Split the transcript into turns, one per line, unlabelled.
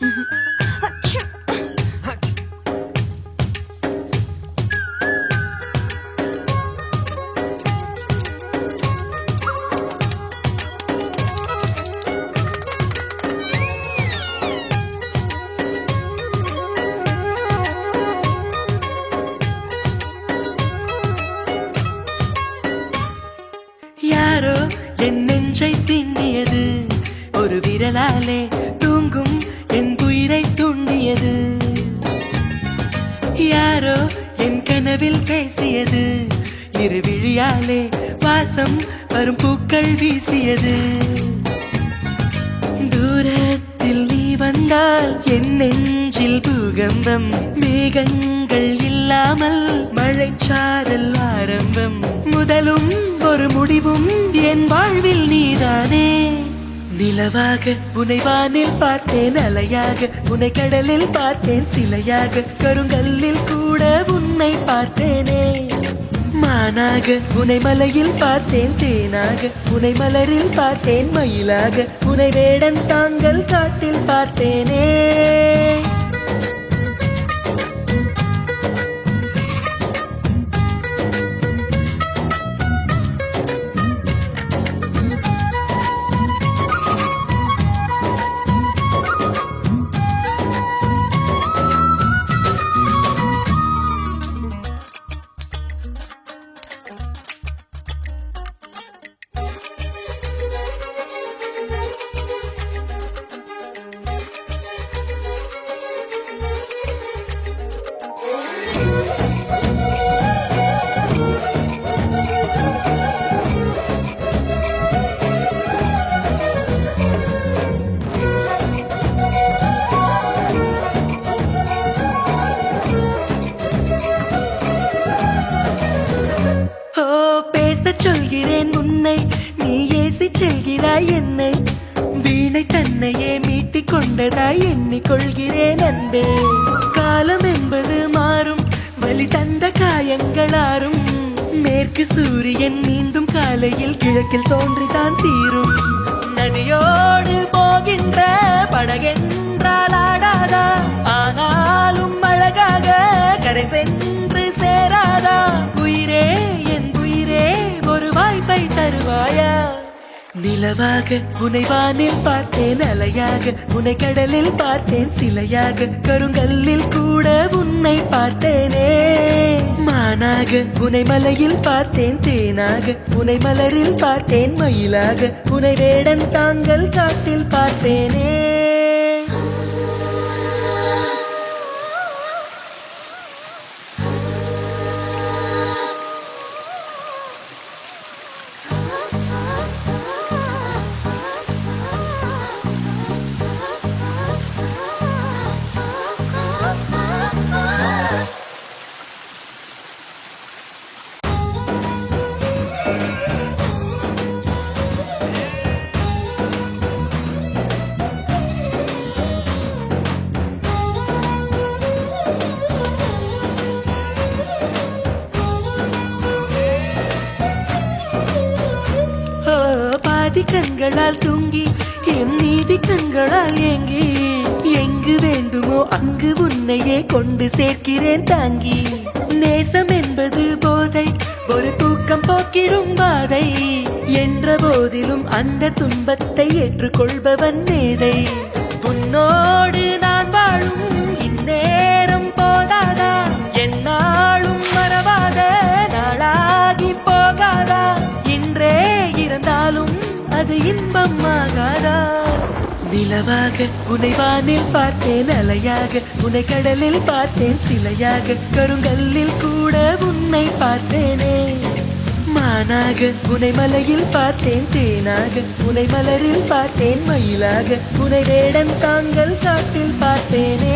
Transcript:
嗯哼 விழியாலே வாசம் வரும் பூக்கள் வீசியது. தூரத்தில் நீ வந்தால் என் நெஞ்சில் பூகம்பம் மேகங்கள் இல்லாமல் மழைச்சாரல் ஆரம்பம். முதலும் ஒரு முடிவும் என் வாழ்வில் நீதானே. நிலவாக உனை வானில் பார்த்தேன் அலையாக உனை கடலில் பார்த்தேன் சிலையாக கருங்கல்லில் கூட உன்னை பார்த்தேனே. மானாக புனை மலையில் பார்த்தேன் தேனாக புனை மலரில் பார்த்தேன் மயிலாக புனை வேடன் தாங்கள் காட்டில் பார்த்தேனே. ஓ பேச சொல்கிறேன் உன்னை. நீ ஏசி செல்கிறாய் என்னை. வீணை தன்னையே மீட்டிக் கொண்டதாய் எண்ணிக்கொள்கிறேன் அன்பே. காலம் என்பது மாறும். வழி தந்த காயங்களாரும் மேற்கு சூரியன் மீண்டும் காலையில் கிழக்கில் தோன்றிதான் தீரும். நிலவாக உனை வானில் பார்த்தேன் அலையாக உனை கடலில் பார்த்தேன் சிலையாக கருங்கல்லில் கூட உன்னை பார்த்தேனே. மானாக உனை மலையில் பார்த்தேன் தேனாக உனை மலரில் பார்த்தேன் மயிலாக உனை வேடன் தாங்கள் காட்டில் பார்த்தேனே. கண்களால் தூங்கி என் நீதி கண்களால் ஏங்கி எங்கு வேண்டுமோ அங்கு உன்னையே கொண்டு சேர்க்கிறேன் தாங்கி. நேசம் என்பது போதை ஒரு தூக்கம் போக்கிடும் பாதை. என்ற போதிலும் அந்த துன்பத்தை ஏற்றுக்கொள்பவன் மேதை. உன்னோடு நான் வாழும் இன்பம் ஆகாதா நிலவாக உனை வானில் பார்த்தேன் அலையாக உனை கடலில் பார்த்தேன் சிலையாக கருங்கல்லில் கூட உன்னை பார்த்தேனே. மானாக உனை மலையில் பார்த்தேன் தேனாக உனை மலரில் பார்த்தேன் மயிலாக உனை வேடன் தாங்கள் காட்டில் பார்த்தேனே.